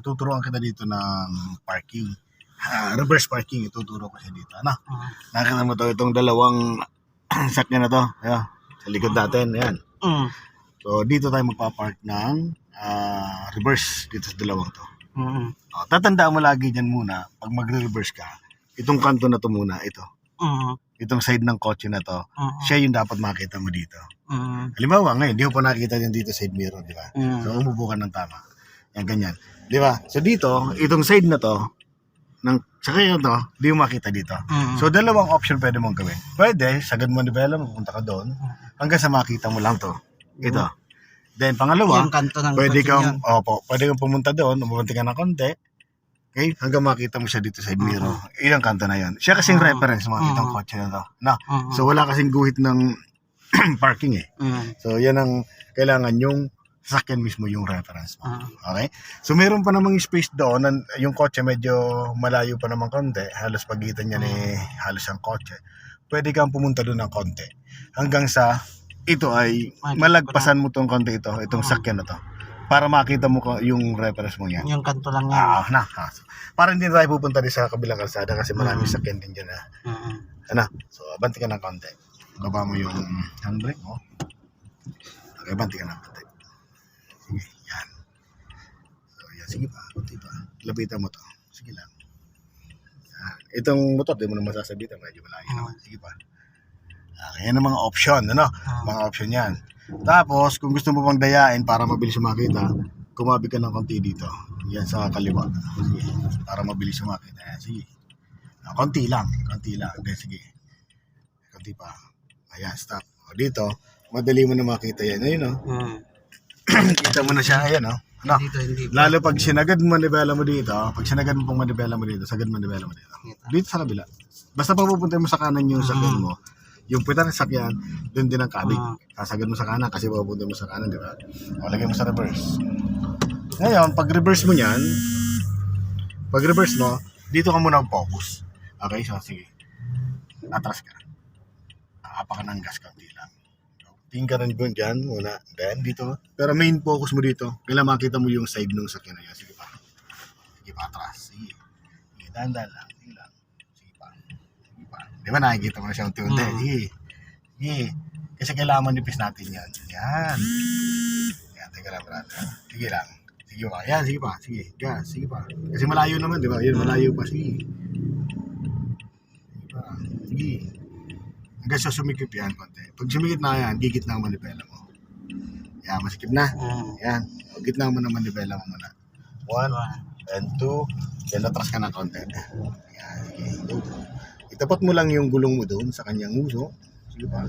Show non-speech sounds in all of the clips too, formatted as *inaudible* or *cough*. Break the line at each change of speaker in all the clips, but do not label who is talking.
Tuturuan kita dito ng parking. Ah, reverse parking, ituturo ko siya dito. Ano?
Mm.
Nakita mo to, itong dalawang *clears throat* sakyan na to. Ayan, sa likod natin. Ayan.
Mm.
So, dito tayo magpapark ng ah, reverse dito sa dalawang to.
Mm.
O, tatandaan mo lagi dyan muna, pag magre-reverse ka, itong kanto na to muna, ito.
Mm.
Itong side ng kotse na to,
Mm.
siya yung dapat makita mo dito.
Mm.
Halimbawa, ngayon, di mo pa nakita yan dito side mirror, di ba?
Mm.
So, umupo ka ng tama. Yan, ganyan. Di ba? So, dito, itong side na to, ng sakyan to, di mo makita dito.
Mm.
So, dalawang option pwede mong gawin. Pwede, sagad mo nivela, pupunta ka doon, hanggang sa makita mo lang to. Ito. Then, pangalawa,
yung kanto ng
pwede kang, opo, pwede kang pumunta doon, umupunta ka ng konti, okay, hanggang makita mo siya dito sa mirror. Ilang kanto na yon. Siya kasing
Mhm.
reference itong
Mhm.
kotse na to. Na,
Mm.
so wala kasing guhit ng *clears throat* parking eh.
Mm.
So, yan ang kailangan yung sasakyan mismo yung reference mo.
Mm.
Okay? So, meron pa namang space doon. na yung kotse medyo malayo pa naman konti. Halos pagitan niya ni halos ang kotse. Pwede kang pumunta doon ng konti. Hanggang sa ito ay malagpasan mo tong konti ito, itong
Mm.
sakyan na to. Para makita mo yung reference mo yan.
Yung kanto lang yan.
Ah, na. Ah, so, para hindi tayo pupunta din sa kabilang kalsada kasi maraming
Mm.
sakyan din dyan. Ah.
Mm.
Ano? So, abanti ka ng konti. Baba mo yung handbrake mo. Okay, abanti ka ng konti. Yan. So, yan. Sige pa, konti pa. Lapitan mo to. Sige lang. Yan. Itong motor, di mo na masasabitan. Medyo malayo
Mm.
naman. Sige pa. Okay, yan ang mga option, ano?
Mm.
Mga option yan. Tapos, kung gusto mo pang dayain para mabilis makita, kumabi ka ng konti dito. Yan sa kaliwa. Sige. Para mabilis makita. Yan, sige. Ah, konti lang. Konti lang. Okay, sige. Konti pa. Ayan, stop. O, dito, madali mo na makita yan. Ayun, oh.
Mm. *clears throat*
Kita mo na siya. Ayan, oh. Ano?
Dito hindi.
Lalo pag sinagad mo manibela mo dito, pag sinagad mo pang manibela mo dito, sagad manibela mo dito. Dito sa kabila. Basta pag pupunta mo sa kanan yung sakyan mo, yung puwitan ng sakyan, doon din ang kabig.
Mm.
Sasagad mo sa kanan kasi pupunta mo sa kanan, di ba? O, lagay mo sa reverse. Ngayon, pag reverse mo yan, pag reverse mo, dito ka muna focus. Okay, so sige. Atras ka. Apa ka ng gas konti lang. Tingin ka doon dyan muna. Then, dito. Pero main focus mo dito. Kailangan makita mo yung side ng sakyan na yan. Sige pa. Sige pa, atras. Sige. Sige, dahan-dahan lang. Sige lang. Sige pa. Sige pa. Di ba nakikita mo na siya unti-unti?
Mm.
Sige. Sige. Kasi kailangan manipis natin yan. Yan. Yan, teka lang brother. Sige lang. Sige pa. Yan, sige pa. Sige. Gas. Sige pa. Kasi malayo naman, di ba? Yun, malayo pa. Sige. Sige pa. Sige. Hanggang sa sumikip yan konti. Pag sumikip na yan, gigit na ang manipela mo. Yan, masikip na.
Mm.
Yan. O, gitna mo ng manipela mo muna. One, and two, then atras ka ng konti. Yan. Itapat mo lang yung gulong mo doon sa kanyang uso. Sige pa.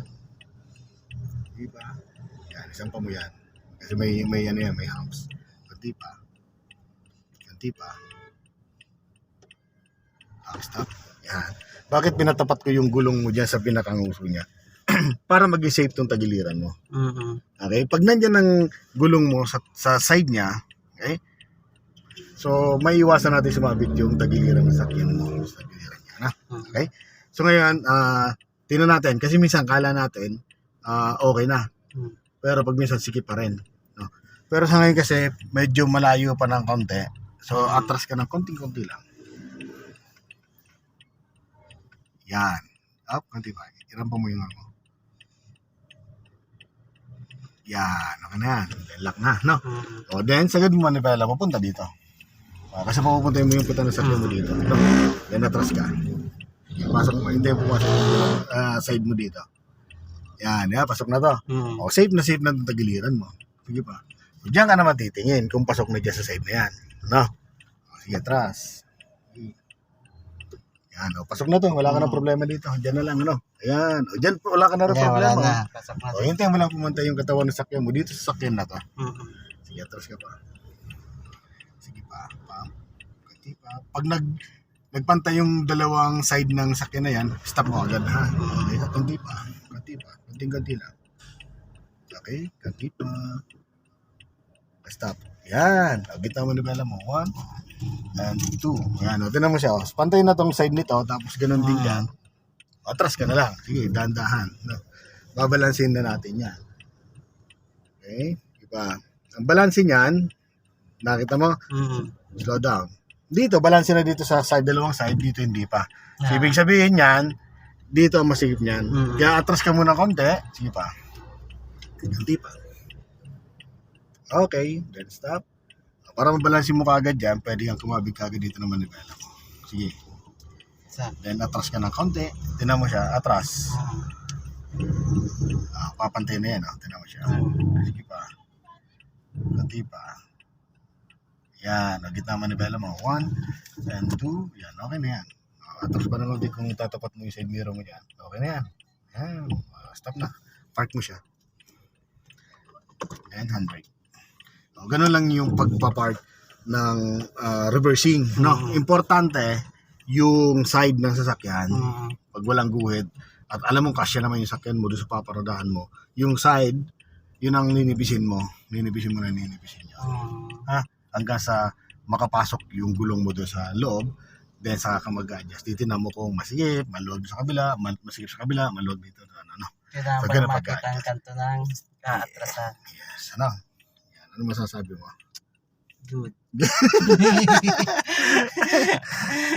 Sige pa. Yan, isang pa mo yan. Kasi may, may ano yan, may humps. Kunti pa. Kunti pa. Stop. Yan. Bakit pinatapat ko yung gulong mo dyan sa pinakanguso niya? *clears throat* Para maging safe tong tagiliran mo.
Mm.
Okay? Pag nandyan ang gulong mo sa, sa side niya, okay? So, may iwasan natin sumabit yung tagiliran ng sakyan mo sa tagiliran niya. Na? Okay? So, ngayon, ah tingnan natin. Kasi minsan, kala natin, ah okay na.
Mm.
Pero pag minsan, sikip pa rin. No? Pero sa ngayon kasi, medyo malayo pa ng konti. So, atras ka ng konting-konti lang. Yan. Up, konti pa. Iran pa mo yung ano. Yan. Okay na yan. Lock na, no?
Mm.
O, then, sagad mo manipela, papunta dito. O, kasi pupunta mo yung puta ng sakyan mo dito. No? Then, atras ka. Pasok mo, hindi pumasok yung ah, side mo dito. Yan, yan, pasok na to.
Mm.
O, safe na safe na itong tagiliran mo. Sige pa. O, diyan ka naman titingin kung pasok na dyan sa side na yan. No? O, sige, atras. Yan, o, pasok na to. Wala ka na problema dito. Diyan na lang, ano? Ayan. O, diyan, wala ka na rin
wala
problema.
na. Pasok na.
O, hintayin mo lang pumunta yung katawan ng sakyan mo dito sa sakyan na to.
Mm.
Sige, atras ka pa. Sige pa. Pa. Kunti pa. Pag nag nagpantay yung dalawang side ng sakyan na yan, stop mo agad ha. Okay, kunti pa. Kunti pa. Kunting-kunti lang. Okay, kunti pa. Stop. Yan. O, gitna mo na bala mo. One and two. Yan. O, tinan mo siya. O. Pantay na tong side nito, tapos ganun din
Ah.
yan. Atras ka na lang. Sige, dahan-dahan. No? Babalansin na natin yan. Okay? Diba? Ang balanse niyan, nakita mo,
Mm.
Slow down. Dito, balance na dito sa side, dalawang side. Dito, hindi pa. So,
Ah.
ibig sabihin yan, dito ang masigip niyan.
Mm.
Kaya atras ka muna konti. Sige pa. Hindi pa. Okay, then stop. Para mabalansin mo kagad dyan, pwede kang kumabig kagad dito ng manibela mo. Sige.
Sa.
Then atras ka ng konti. Tinan mo siya, atras. Ah, papantay na yan, ah. Tinan mo siya. Sige pa. Konti pa. Yan, ang gitna manibela mo. One, and two. Yan, okay na yan. Ah, Atras pa naman din kung tatapat mo yung side mirror mo dyan. Okay na yan. Yan, ah, stop na. Park mo siya. And handbrake. Oh, ganun lang yung pagpapark ng ah, reversing. No?
Mhm.
Importante, yung side ng sasakyan,
Mm.
pag walang guhit, at alam mo kasya naman yung sakyan mo doon sa paparadahan mo, yung side, yun ang ninibisin mo. Ninibisin mo na ninibisin niya.
Mm.
Hanggang sa makapasok yung gulong mo doon sa loob, then saka ka mag-adjust. Titignan mo kung masigip, maluwag sa kabila, mal- masigip sa kabila, maluwag dito. Ano, ano.
Kailangan
So,
pa
ganun
makita
pagka-
ang kanto ng kaatrasan.
Yes, ano? Ano masasabi mo?
Good. *laughs* *laughs*